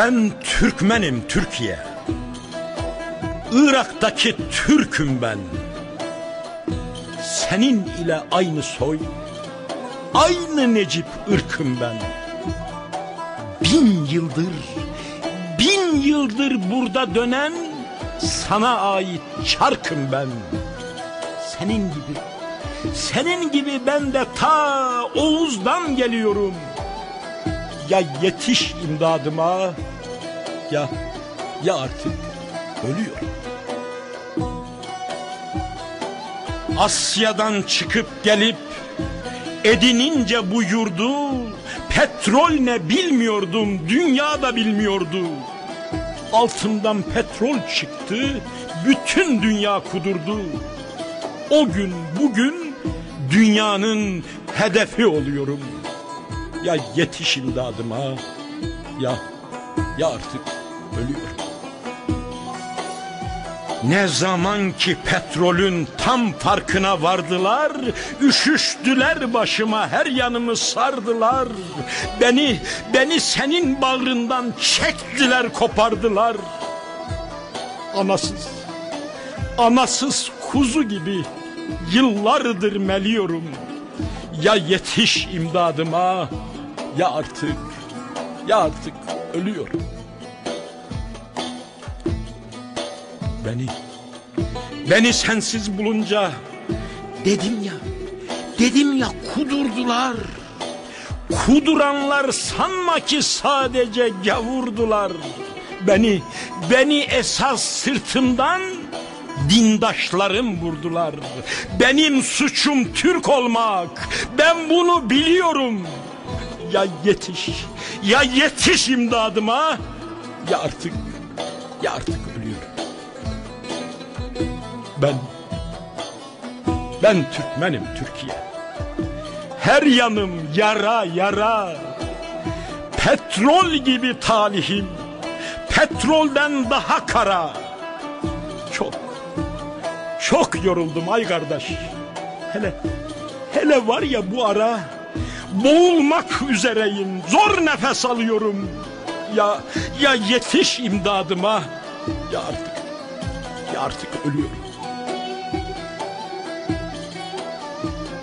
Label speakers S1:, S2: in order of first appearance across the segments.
S1: Ben Türkmenim Türkiye. Irak'taki Türk'üm ben. Senin ile aynı soy, aynı Necip ırkım ben. Bin yıldır, bin yıldır burada dönen sana ait çarkım ben. Senin gibi, senin gibi ben de ta Oğuz'dan geliyorum. Ya yetiş imdadıma ya ya artık ölüyorum. Asya'dan çıkıp gelip edinince bu yurdu petrol ne bilmiyordum dünya da bilmiyordu. Altından petrol çıktı bütün dünya kudurdu. O gün bugün dünyanın hedefi oluyorum. Ya yetiş imdadıma ya ya artık ölüyorum. Ne zaman ki petrolün tam farkına vardılar, üşüştüler başıma, her yanımı sardılar. Beni, beni senin bağrından çektiler, kopardılar. Anasız, anasız kuzu gibi yıllardır meliyorum. Ya yetiş imdadıma, ya artık, ya artık ölüyorum. Beni, beni sensiz bulunca dedim ya, dedim ya kudurdular. Kuduranlar sanma ki sadece gavurdular. Beni, beni esas sırtımdan dindaşlarım vurdular. Benim suçum Türk olmak. Ben bunu biliyorum. Ya yetiş, ya yetiş imdadıma. Ya artık, ya artık ölüyorum. Ben, ben Türkmenim Türkiye. Her yanım yara yara. Petrol gibi talihim. Petrolden daha kara. Çok, çok yoruldum ay kardeş. Hele, hele var ya bu ara boğulmak üzereyim. Zor nefes alıyorum. Ya, ya yetiş imdadıma. Ya artık, ya artık ölüyorum.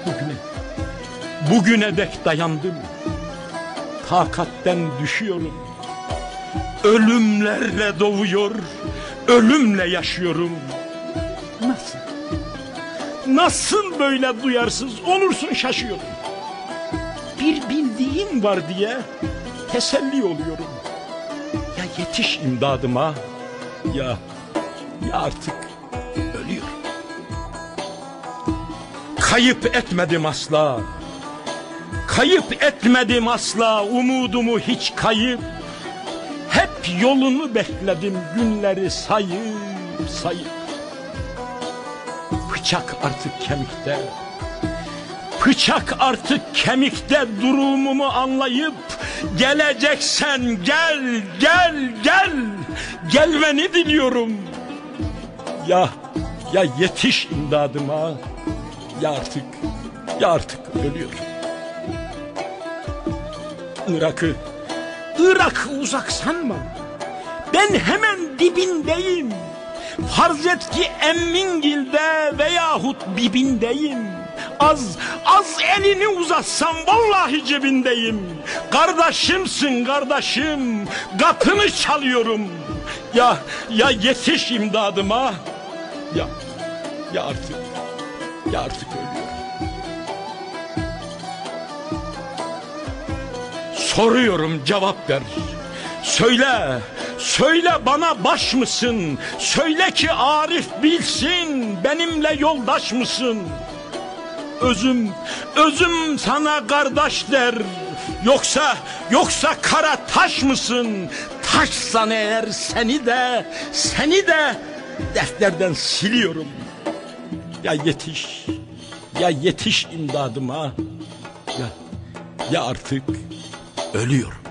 S1: Bugüne, bugüne dek dayandım. Takatten düşüyorum. Ölümlerle doğuyor, ölümle yaşıyorum. Nasıl? Nasıl böyle duyarsız olursun şaşıyorum. Bir bildiğim var diye teselli oluyorum. Ya yetiş imdadıma ya ya artık ölüyorum. Kayıp etmedim asla. Kayıp etmedim asla umudumu hiç kayıp. Hep yolunu bekledim günleri sayıp sayıp. Bıçak artık kemikte. Bıçak artık kemikte durumumu anlayıp geleceksen gel gel gel gelmeni diliyorum. Ya ya yetiş imdadıma ya artık ya artık ölüyorum. Irak'ı Irak'ı uzak sanma. Ben hemen dibindeyim. Farz et ki Emmingil'de veyahut bibindeyim. Az, az elini uzatsam vallahi cebindeyim. Kardeşimsin kardeşim, kapını çalıyorum. Ya, ya yetiş imdadıma. Ya, ya artık, ya artık ölüyorum. Soruyorum cevap ver. Söyle, söyle bana baş mısın? Söyle ki Arif bilsin benimle yoldaş mısın? Özüm, özüm sana kardeş der. Yoksa, yoksa kara taş mısın? Taşsan eğer seni de, seni de defterden siliyorum. Ya yetiş, ya yetiş imdadıma. Ya, ya artık ölüyorum.